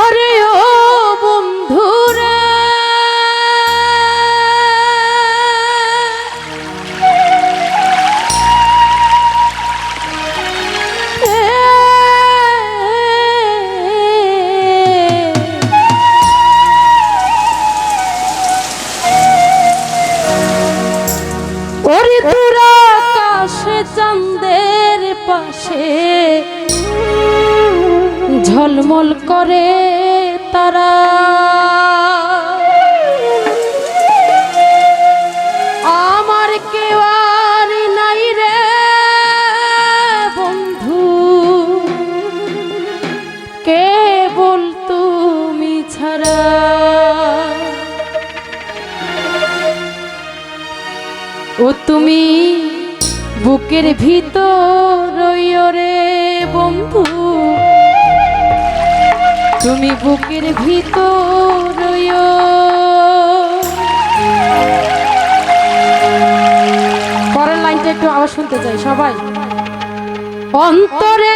আরে করে তারা। নাই রে বন্ধু। তুমি ছাড়া। ও তুমি বুকের ভিতর রে বন্ধু। তুমি বুকের ভিতর পরের লাইনটা একটু আবার শুনতে চাই সবাই। অন্তরে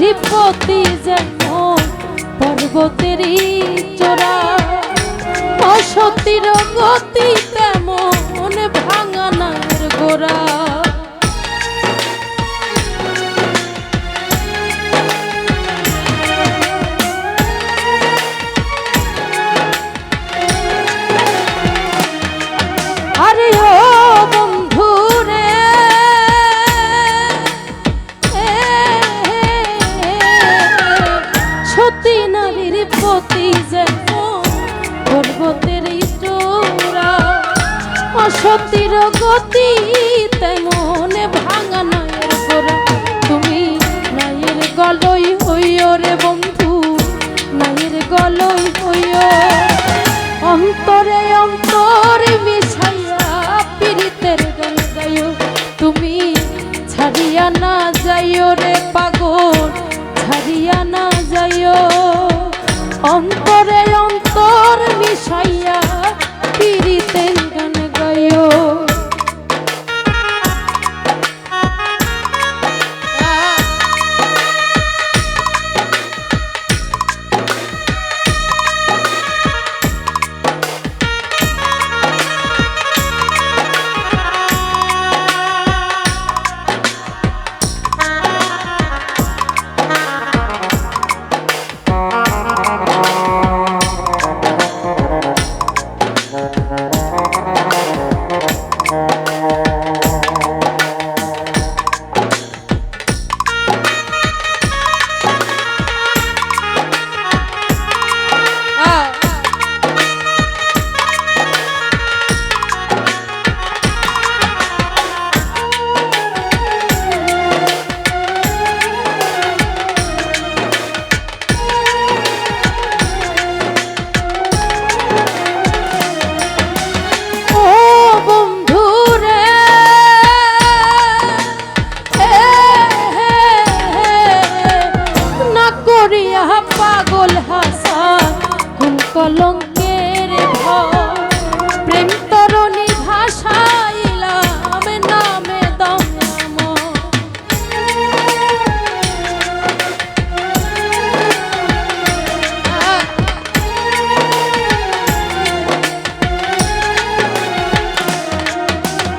নারীর প্রতি যেমন পর্বতেরই চোরা অসতির গতি তেমন ভাঙানার গোড়া। প্রতি যেন পর্বতের গতি তেমন ভাঙা নয়ের গোড়া তুমি নাইয়ের গলই হইও রে বন্ধু নাইয়ের গলই হইও অন্তরে অন্তর মিশাইয়া পীড়িতের গান গাইও।